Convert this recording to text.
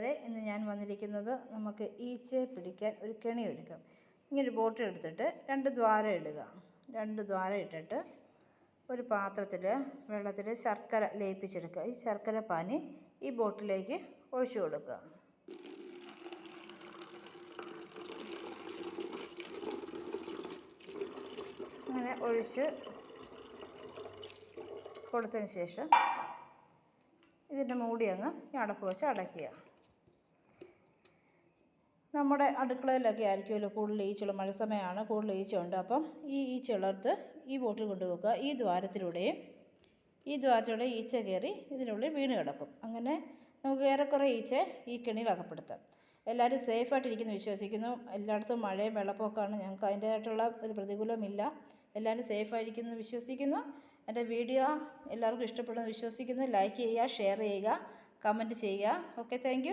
കൂട്ടുകാരെ ഇന്ന് ഞാൻ വന്നിരിക്കുന്നത് നമുക്ക് ഈച്ചയെ പിടിക്കാൻ ഒരു കെണി ഒരുക്കാം. ഇങ്ങനെ ബോട്ടിൽ എടുത്തിട്ട് രണ്ട് ദ്വാര ഇടുക. രണ്ട് ദ്വാര ഇട്ടിട്ട് ഒരു പാത്രത്തിൽ വെള്ളത്തിൽ ശർക്കര ലയിപ്പിച്ചെടുക്കുക. ഈ ശർക്കര പാനി ഈ ബോട്ടിലേക്ക് ഒഴിച്ചു കൊടുക്കുക. അങ്ങനെ ഒഴിച്ച് കൊടുത്തതിന് ശേഷം ഇതിന്റെ മൂടി അങ്ങ് അടപ്പ് വെച്ച് അടയ്ക്കുക. നമ്മുടെ അടുക്കളയിലൊക്കെ ആയിരിക്കുമല്ലോ കൂടുതൽ ഈച്ചകൾ. മഴ സമയമാണ് കൂടുതൽ ഈച്ചയുണ്ട്. അപ്പം ഈ ഈച്ച ഈച്ചയുള്ളടത്ത് ഈ ബോട്ടിൽ കൊണ്ടുവെക്കുക. ഈ ദ്വാരത്തിലൂടെയും ഈ ദ്വാരത്തിലൂടെ ഈച്ച കയറി ഇതിനുള്ളിൽ വീണ് കിടക്കും. അങ്ങനെ നമുക്ക് ഏറെക്കുറെ ഈച്ച ഈ കെണിയിൽ അകപ്പെടുത്താം. എല്ലാവരും സേഫായിട്ടിരിക്കുന്നു വിശ്വസിക്കുന്നു. എല്ലായിടത്തും മഴയും വെള്ളപ്പൊക്കമാണ് ഞങ്ങൾക്ക് അതിന്റേതായിട്ടുള്ള ഒരു പ്രതികൂലമില്ല. എല്ലാവരും സേഫായിരിക്കുന്നു വിശ്വസിക്കുന്നു. എന്റെ വീഡിയോ എല്ലാവർക്കും ഇഷ്ടപ്പെടുന്നു വിശ്വസിക്കുന്നു. ലൈക്ക് ചെയ്യുക ഷെയർ ചെയ്യുക കമന്റ് ചെയ്യുക. Okay thank